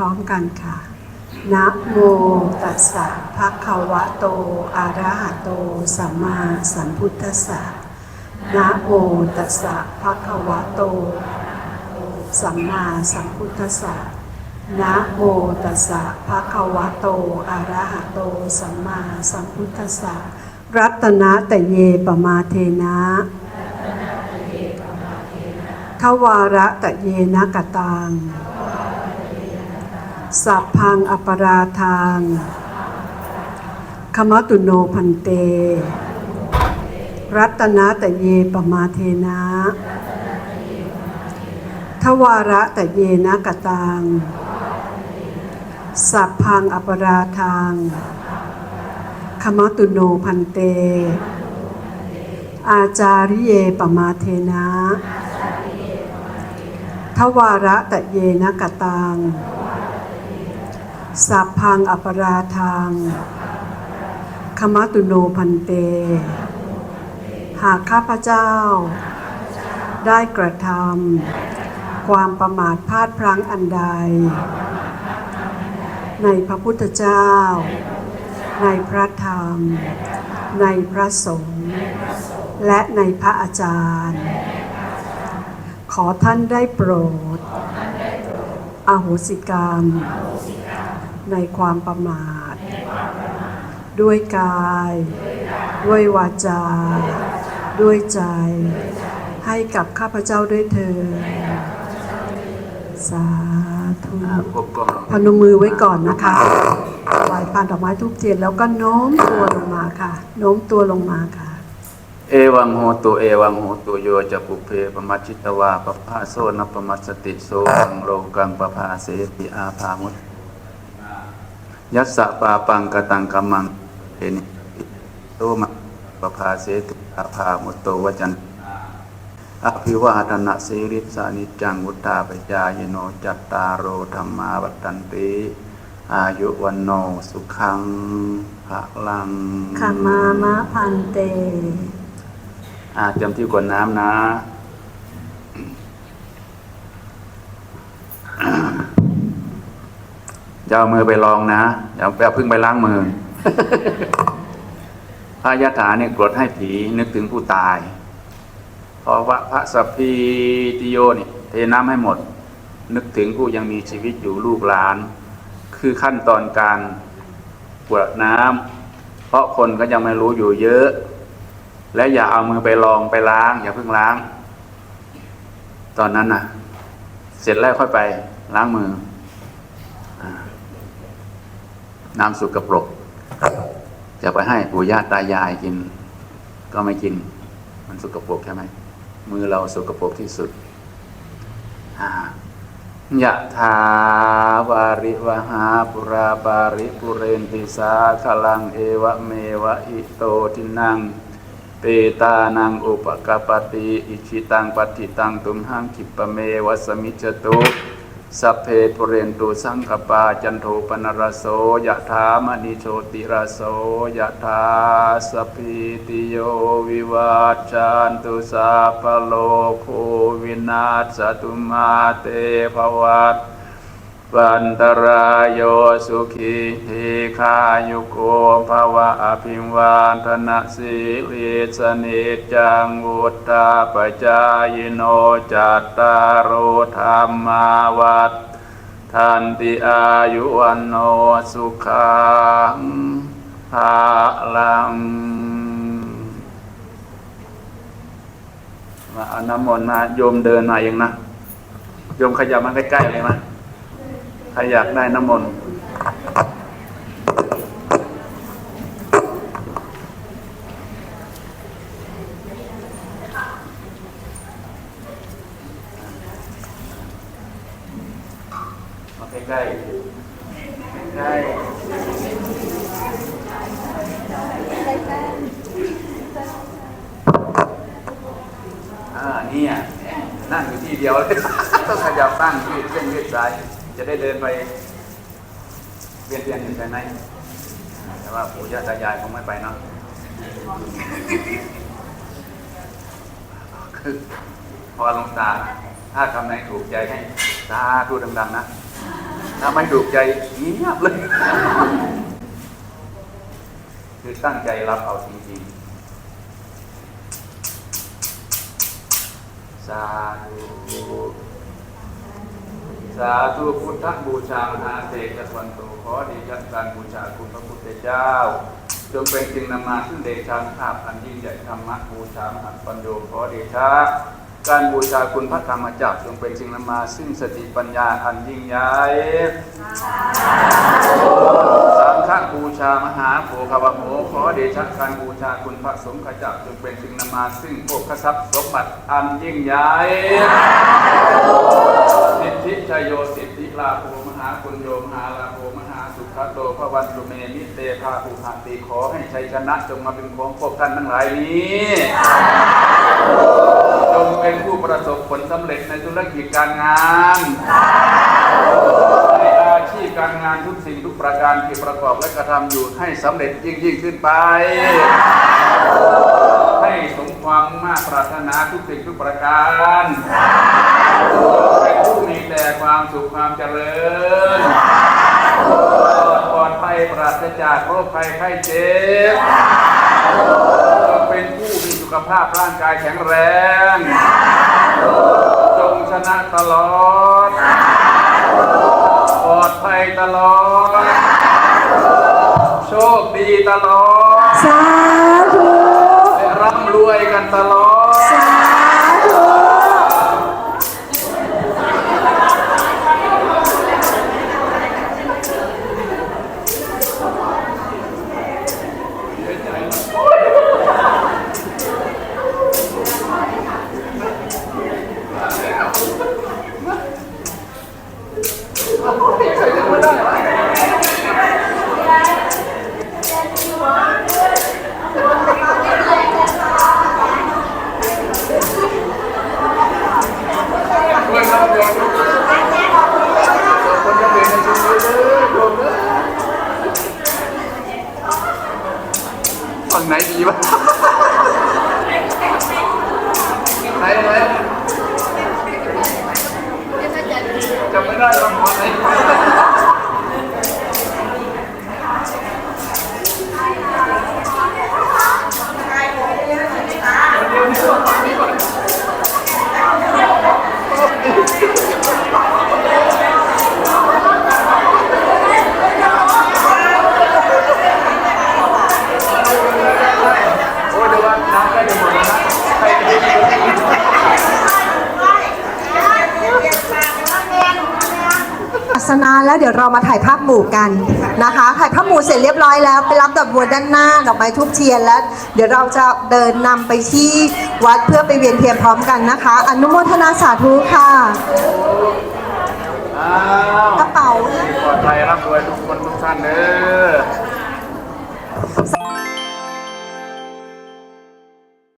ร้อมกันค่ะนะโมตัสสะภะคะวะโต อะระหะโต สัมมาสัมพุทธัสสะนะโมตัสสะภะคะวะโต สัมมาสัมพุทธัสสะนะโมตัสสะภะคะวะโต อะระหะโต สัมมาสัมพุทธัสสะ รัตนะตะเยปมาเทนะทวาระตะเยนะกตัง สัพพังอปราทางขมตุโนพันเต รัตนะตะเยปมาเทนะทวาระตะเยนะกตังสัพพังอปราทางขมตุโนพันเต อาจาริเยปมาเทนะทวาระตะเยนะกตัง สัพพังอปราทางขมตุโนพันเต หากข้าพเจ้า ได้กระทำความประมาทพลาดพลั้งอันใด ในพระพุทธเจ้า ในพระธรรม ในพระสงฆ์และในพระอาจารย์ ขอท่านได้โปรด อโหสิกรรม ในความประมาท ด้วยกาย ด้วยวาจา ด้วยใจ ให้กับข้าพเจ้าด้วยเถิดสาธุพบกล้องพนมมือไว้ก่อนนะคะถวายพานดอกไม้ทุกเทียนแล้วก็โน้มตัวลงมาค่ะ โน้มตัวลงมาค่ะ เอวังโหตุเอวังโหตุโยจะปุเพปมัจจิตวาปภาโซนปมัสสติโสกังโลกังปภาเสติอาภามุต ยัสสะปาปังกตังกัมมังเอนิโตมะปภาเสติอาภามุตโตวจันอภิวาทนะสีริสานิจจังวุฒาปจายโนจัตตารโรธรรมาวัตันติอายุวันโนสุขังภะลังขมามะพันเตอ่าเตรียมที่กวนน้ำนะ อย่าเอามือไปลองนะอย่าไปเอาพึ่งไปล้างมือ พระยะถาเนี่ยกรดให้ผีนึกถึงผู้ตาย เพราะว่าพระสัพพีติโยนี่เทน้ำให้หมด นึกถึงผู้ยังมีชีวิตอยู่ลูกหลาน คือขั้นตอนการกรวดน้ำเพราะคนก็ยังไม่รู้อยู่เยอะ และอย่าเอามือไปลองไปล้าง อย่าเพิ่งล้าง ตอนนั้นน่ะ เสร็จแล้วค่อยไปล้างมืออา น้ำสุกปรกจะไปให้ปู่ย่าตายายกิน ก็ไม่กิน มันสุกปรกใช่ไหมมือเราสุกปรกที่สุดอ่ายะถาวาริวหาปุราปาริปุเรนติสาขลังเอวะเมวะอิโตทินังเปตานังอุปกปปติอิชิตังปฏิตังตุมหังคิปะเมวัสมิจจตุ สัพเพปุเรนตุสังกปาจันโทปนรโสยะถามณิโชติรโสยะถาสพิติโยวิวาจจันตุสาพโลกโควินาสตุมาเตภวัต วันตรายโยสุขีทีขายุโกภวะอภิวาทนะสีลิสนิจังวุฒาปจายโนจัตตารโอธรรมาวัฏทันติอายุวันโนสุขังภาลัง มาเอาน้ำมนต์มาโยมเดินมาเองนะโยมขยับมาใกล้ๆเลยนะ รอยากได้น้ำมนต์ใกล้ใกล้อ่าเนี่ยนั่งอยู่ที่เดียวเลย ต้องขยับบ้งยืดเส้นยืดสาย จะได้เดินไปเวียนเวียนอยู่ภายในแต่ว่าปู่ย่าตายายคงไม่ไปเนาะคือพอลงตา ถ้าคำไหนถูกใจให้สาธุดังๆนะ ถ้าไม่ถูกใจเงียบเลย คือตั้งใจรับเอาจริงๆสาธุ สาธุพุทธบูชามหาเตชะวันโตขอเดชะการบูชาคุณพระพุทธเจ้า จงเป็นจริงนำมาซึ่งเดชานุภาพอันยิ่งใหญ่ธรรมะบูชามหันปัญโยขอเดชะการบูชาคุณพระธรรมจักรจงเป็นจริงนำมาซึ่งสติปัญญาอันยิ่งใหญ่ บูชามหาโภควโมขอเดชะการบูชาคุณพระสงฆ์ขจักจงเป็นจึงนำมาซึ่งโภคทรัพย์สมบัติอันยิ่งใหญ่สิทธิชยโยสิทธิลาโภมหาคุณโยมหาลาโภมหาสุขโตพระวันตุเมนิเตภาภูหาติขอให้ชัยชนะจงมาเป็นของพวกท่านทั้งหลายนี้จงเป็นผู้ประสบผลสำเร็จในธุรกิจการงานในอาชีพ การงานทุกสิ่งทุกประการที่ประกอบและกระทำอยู่ให้สำเร็จยิ่งยิ่งขึ้นไป ให้สมความมาปรารถนาทุกสิ่งทุกประการเป็นผู้มีแต่ความสุขความเจริญปลอดภัยปราศจากโรคภัยไข้เจ็บเป็นผู้มีสุขภาพร่างกายแข็งแรง จงชนะตลอด ลอดภัยตลอด โชคดีตลอด สาธุและร่ำรวยกันตลอด สาธุ ด้วยครับโยมคนจะเปลี่ยนในชีวิตเลยโยมเลย ฝั่งไหนดีวะไหนไหนจำไม่ได้ลำพอนไหน สนาแล้วเดี๋ยวเรามาถ่ายภาพหมู่กันนะคะ ถ่ายภาพหมู่เสร็จเรียบร้อยแล้วไปรับดอกบัวด้านหน้าดอกไม้ทุบเทียนแล้ว เดี๋ยวเราจะเดินนำไปที่วัดเพื่อไปเวียนเทียนพร้อมกันนะคะ อนุโมทนาสาธุค่ะกระเป๋าปลอดภัยร่ำรวยทุกคนทุกท่านเด้อ